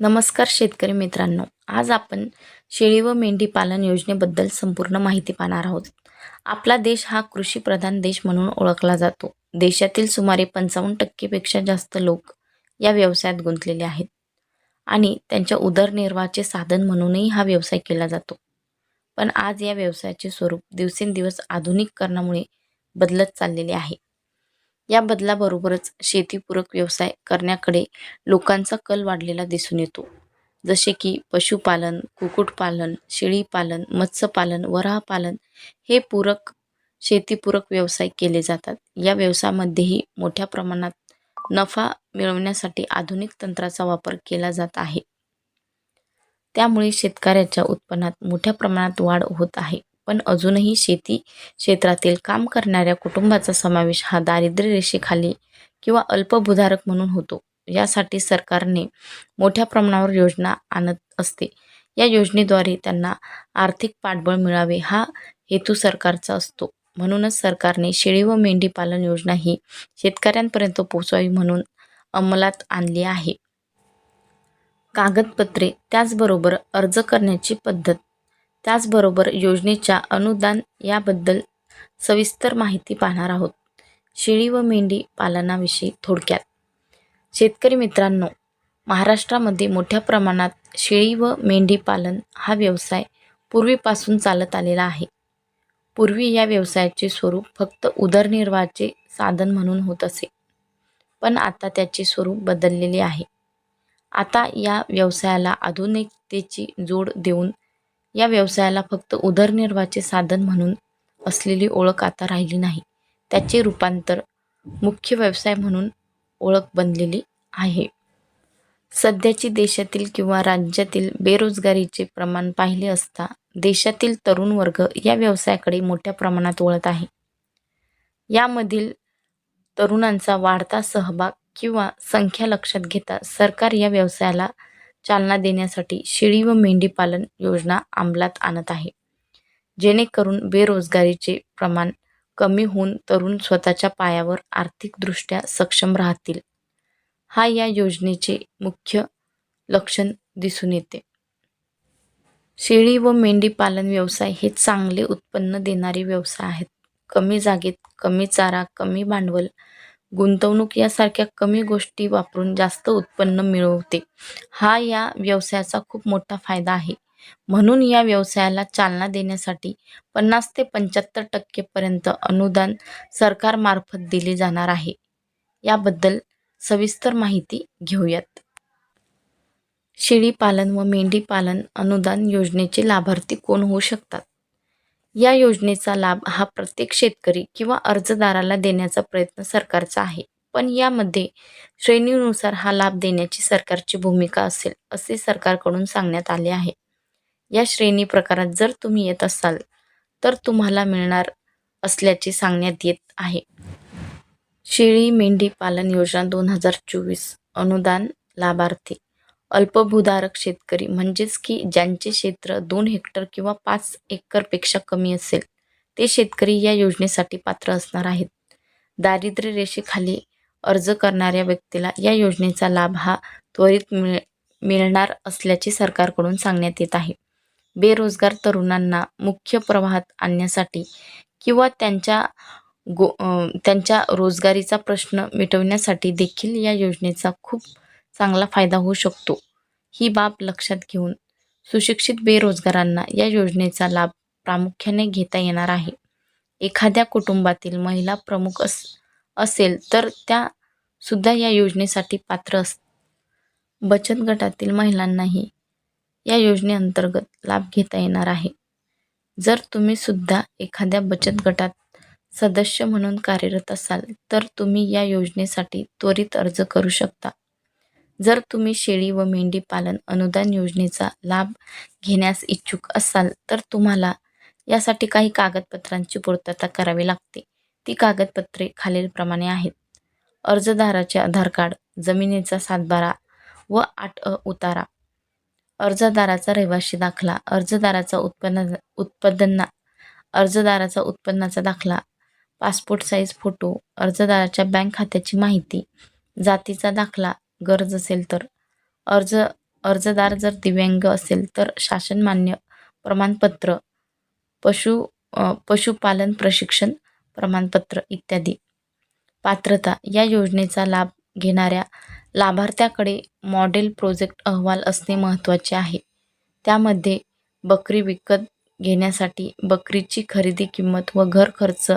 नमस्कार शेतकरी मित्रांनो. आज आपण शेळी व मेंढी पालन योजनेबद्दल संपूर्ण माहिती पाहणार आहोत. आपला देश हा कृषीप्रधान देश म्हणून ओळखला जातो. देशातील सुमारे पंचावन्न टक्केपेक्षा जास्त लोक या व्यवसायात गुंतलेले आहेत. आणि त्यांच्या उदरनिर्वाहाचे साधन म्हणूनही हा व्यवसाय केला जातो. पण आज या व्यवसायाचे स्वरूप दिवसेंदिवस आधुनिकीकरणामुळे बदलत चाललेले आहे. या बदलाबरोबरच शेतीपूरक व्यवसाय करण्याकडे लोकांचा कल वाढलेला दिसून येतो. जसे की पशुपालन कुक्कुटपालन शेळीपालन मत्स्यपालन वराहपालन हे पूरक शेतीपूरक व्यवसाय केले जातात. या व्यवसायामध्येही मोठ्या प्रमाणात नफा मिळवण्यासाठी आधुनिक तंत्राचा वापर केला जात आहे. त्यामुळे शेतकऱ्याच्या उत्पन्नात मोठ्या प्रमाणात वाढ होत आहे. पण अजूनही शेती क्षेत्रातील काम करणाऱ्या कुटुंबाचा समावेश हा दारिद्र्य रेषेखाली किंवा अल्पभूधारक म्हणून होतो. यासाठी सरकारने मोठ्या प्रमाणावर योजना आणत असते. या योजनेद्वारे त्यांना आर्थिक पाठबळ मिळावे हा हेतू सरकारचा असतो. म्हणूनच सरकारने शेळी व मेंढी पालन योजना ही शेतकऱ्यांपर्यंत पोहोचावी म्हणून अंमलात आणली आहे. कागदपत्रे त्याचबरोबर अर्ज करण्याची पद्धत त्याचबरोबर योजनेच्या अनुदान याबद्दल सविस्तर माहिती पाहणार आहोत. शेळी व मेंढी पालनाविषयी थोडक्यात. शेतकरी मित्रांनो महाराष्ट्रामध्ये मोठ्या प्रमाणात शेळी व मेंढी पालन हा व्यवसाय पूर्वीपासून चालत आलेला आहे. पूर्वी या व्यवसायाचे स्वरूप फक्त उदरनिर्वाहाचे साधन म्हणून होत असे. पण आता त्याचे स्वरूप बदललेले आहे. आता या व्यवसायाला आधुनिकतेची जोड देऊन या व्यवसायाला फक्त उदरनिर्वाहाचे साधन म्हणून असलेली ओळख आता राहिली नाही. त्याचे रूपांतर मुख्य व्यवसाय म्हणून ओळख बनलेली आहे. सध्याची देशातील किंवा राज्यातील बेरोजगारीचे प्रमाण पाहिले असता देशातील तरुण वर्ग या व्यवसायाकडे मोठ्या प्रमाणात वळत आहे. यामधील तरुणांचा वाढता सहभाग किंवा संख्या लक्षात घेता सरकार या व्यवसायाला चालना देण्यासाठी शेळी व मेंढी पालन योजना अंमलात आणत आहे. जेणेकरून बेरोजगारीचे प्रमाण कमी होऊन तरुण स्वतःच्या पायावर आर्थिकदृष्ट्या सक्षम राहतील. हा या योजनेचे मुख्य लक्षण दिसून येते. शेळी व मेंढी पालन व्यवसाय हे चांगले उत्पन्न देणारे व्यवसाय आहेत. कमी जागेत कमी चारा कमी भांडवल गुंतवणूक यासारख्या कमी गोष्टी वापरून जास्त उत्पन्न मिळवते. हा या व्यवसायाचा खूप मोठा फायदा आहे. म्हणून या व्यवसायाला चालना देण्यासाठी पन्नास ते पंच्याहत्तर टक्केपर्यंत अनुदान सरकारमार्फत दिले जाणार आहे. याबद्दल सविस्तर माहिती घेऊयात. शेळीपालन व मेंढीपालन अनुदान योजनेचे लाभार्थी कोण होऊ शकतात? या योजनेचा लाभ हा प्रत्येक शेतकरी किंवा अर्जदाराला देण्याचा प्रयत्न सरकारचा आहे. पण यामध्ये श्रेणीनुसार हा लाभ देण्याची सरकारची भूमिका असेल असे सरकारकडून सांगण्यात आले आहे. या श्रेणी प्रकारात जर तुम्ही येत असाल तर तुम्हाला मिळणार असल्याचे सांगण्यात येत आहे. शेळी मेंढी पालन योजना दोन हजार चोवीस अनुदान लाभार्थी अल्पभूधारक शेतकरी. म्हणजेच की ज्यांचे क्षेत्र दोन हेक्टर किंवा पाच एकरपेक्षा कमी असेल ते शेतकरी या योजनेसाठी पात्र असणार आहेत. दारिद्र्य रेषेखाली अर्ज करणाऱ्या व्यक्तीला या योजनेचा लाभ हा त्वरित मिळ मिळणार असल्याचे सरकारकडून सांगण्यात येत आहे. बेरोजगार तरुणांना मुख्य प्रवाहात आणण्यासाठी किंवा त्यांच्या गो त्यांच्या रोजगारीचा प्रश्न मिटवण्यासाठी देखील या योजनेचा खूप चांगला फायदा होऊ शकतो. ही बाब लक्षात घेऊन सुशिक्षित बेरोजगारांना या योजनेचा लाभ प्रामुख्याने घेता येणार आहे. एखाद्या कुटुंबातील महिला प्रमुख अस असेल तर त्या सुद्धा या योजनेसाठी पात्र अस बचत गटातील महिलांनाही या योजनेअंतर्गत लाभ घेता येणार आहे. जर तुम्ही सुद्धा एखाद्या बचत गटात सदस्य म्हणून कार्यरत असाल तर तुम्ही या योजनेसाठी त्वरित अर्ज करू शकता. जर तुम्ही शेळी व मेंढी पालन अनुदान योजनेचा लाभ घेण्यास इच्छुक असाल तर तुम्हाला यासाठी काही कागदपत्रांची पूर्तता करावी लागते. ती कागदपत्रे खालीलप्रमाणे आहेत. अर्जदाराचे आधार कार्ड जमिनीचा सातबारा व आठ अ उतारा. अर्जदाराचा रहिवाशी दाखला अर्जदाराचा उत्पन्न उत्पन्ना अर्जदाराचा उत्पन्नाचा दाखला पासपोर्ट साईज फोटो अर्जदाराच्या बँक खात्याची माहिती जातीचा दाखला गरज असेल तर. अर्ज अर्जदार जर दिव्यांग असेल तर शासनमान्य प्रमाणपत्र पशु पशुपालन प्रशिक्षण प्रमाणपत्र इत्यादी. पात्रता या योजनेचा लाभ घेणाऱ्या लाभार्थ्याकडे मॉडेल प्रोजेक्ट अहवाल असणे महत्त्वाचे आहे. त्यामध्ये बकरी विकत घेण्यासाठी बकरीची खरेदी किंमत व घर खर्च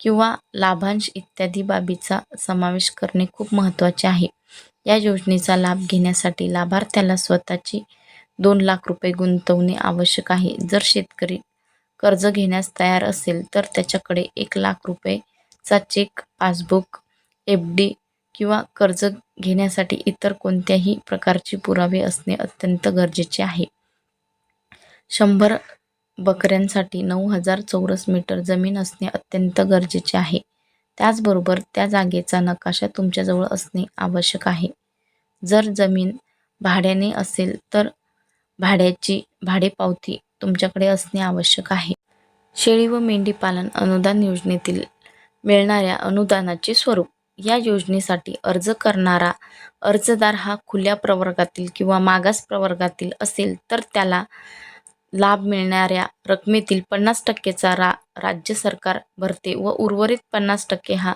किंवा लाभांश इत्यादी बाबीचा समावेश करणे खूप महत्त्वाचे आहे. या योजनेचा लाभ घेण्यासाठी लाभार्थ्याला स्वतःची दोन लाख रुपये गुंतवणे आवश्यक आहे. जर शेतकरी कर्ज घेण्यास तयार असेल तर त्याच्याकडे एक लाख रुपयेचा चेक पासबुक एफ डी किंवा कर्ज घेण्यासाठी इतर कोणत्याही प्रकारची पुरावे असणे अत्यंत गरजेचे आहे. शंभर बकऱ्यांसाठी नऊ हजार चौरस मीटर जमीन असणे अत्यंत गरजेचे आहे. त्याचबरोबर त्या जागेचा नकाशा तुमच्याजवळ असणे आवश्यक आहे. जर जमीन भाड्याने असेल तर भाड्याची भाडेपावती तुमच्याकडे असणे आवश्यक आहे. शेळी व मेंढी पालन अनुदान योजनेतील मिळणाऱ्या अनुदानाचे स्वरूप. या योजनेसाठी अर्ज करणारा अर्जदार हा खुल्या प्रवर्गातील किंवा मागास प्रवर्गातील असेल तर त्याला लाभ मिळणाऱ्या रकमेतील पन्नास टक्केचा रा राज्य सरकार भरते व उर्वरित पन्नास टक्के हा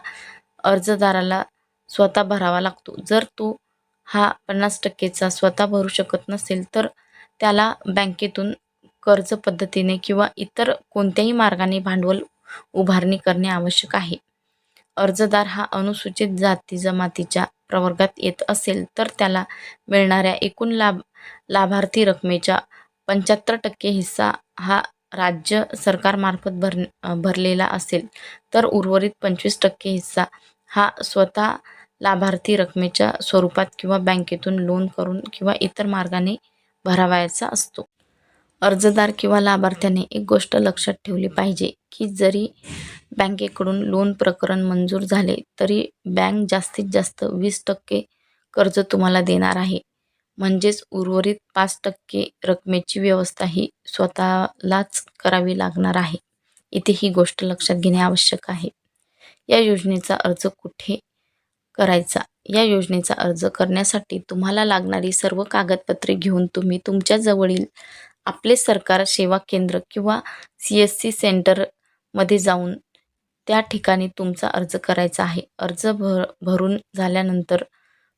अर्जदाराला स्वतः भरावा लागतो. जर तो हा पन्नास टक्केचा स्वतः भरू शकत नसेल तर त्याला बँकेतून कर्ज पद्धतीने किंवा इतर कोणत्याही मार्गाने भांडवल उभारणी करणे आवश्यक आहे. अर्जदार हा अनुसूचित जाती जमातीच्या प्रवर्गात येत असेल तर त्याला मिळणाऱ्या एकूण लाभ लाभार्थी रकमेच्या पंच्याहत्तर टक्के हिस्सा हा राज्य सरकारमार्फत भर भरलेला असेल. तर उर्वरित पंचवीस टक्के हिस्सा हा स्वतः लाभार्थी रकमेच्या स्वरूपात किंवा बँकेतून लोन करून किंवा इतर मार्गाने भरावायचा असतो. अर्जदार किंवा लाभार्थ्याने एक गोष्ट लक्षात ठेवली पाहिजे की जरी बँकेकडून लोन प्रकरण मंजूर झाले तरी बँक जास्तीत जास्त वीस टक्के कर्ज तुम्हाला देणार आहे. म्हणजेच उर्वरित पाच टक्के रकमेची व्यवस्था ही स्वतःलाच करावी लागणार आहे. इथे ही गोष्ट लक्षात घेणे आवश्यक आहे. या योजनेचा अर्ज कुठे करायचा? या योजनेचा अर्ज करण्यासाठी तुम्हाला लागणारी सर्व कागदपत्रे घेऊन तुम्ही तुमच्या जवळील आपले सरकार सेवा केंद्र किंवा सी एस सी सेंटरमध्ये जाऊन त्या ठिकाणी तुमचा अर्ज करायचा आहे. अर्ज भर भरून झाल्यानंतर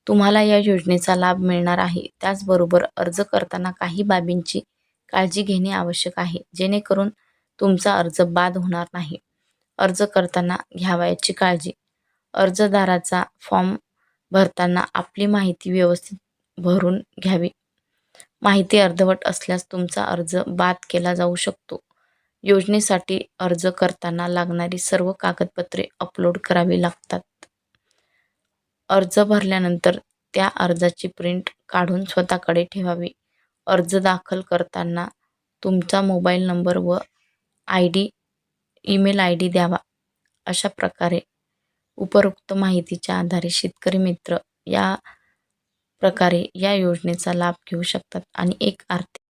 तुम्हाला या योजनेचा लाभ मिळणार आहे. त्याचबरोबर अर्ज करताना काही बाबींची काळजी घेणे आवश्यक आहे. जेणेकरून तुमचा अर्ज बाद होणार नाही. अर्ज करताना घ्यावयाची काळजी. अर्जदाराचा फॉर्म भरताना आपली माहिती व्यवस्थित भरून घ्यावी. माहिती अर्धवट असल्यास तुमचा अर्ज बाद केला जाऊ शकतो. योजनेसाठी अर्ज करताना लागणारी सर्व कागदपत्रे अपलोड करावी लागतात. अर्ज भरल्यानंतर त्या अर्जाची प्रिंट काढून स्वतःकडे ठेवावी. अर्ज दाखल करताना तुमचा मोबाईल नंबर व I D email I D द्यावा. अशा प्रकारे उपरोक्त माहितीच्या आधारे शेतकरी मित्र या प्रकारे या योजनेचा लाभ घेऊ शकतात आणि एक आर्थिक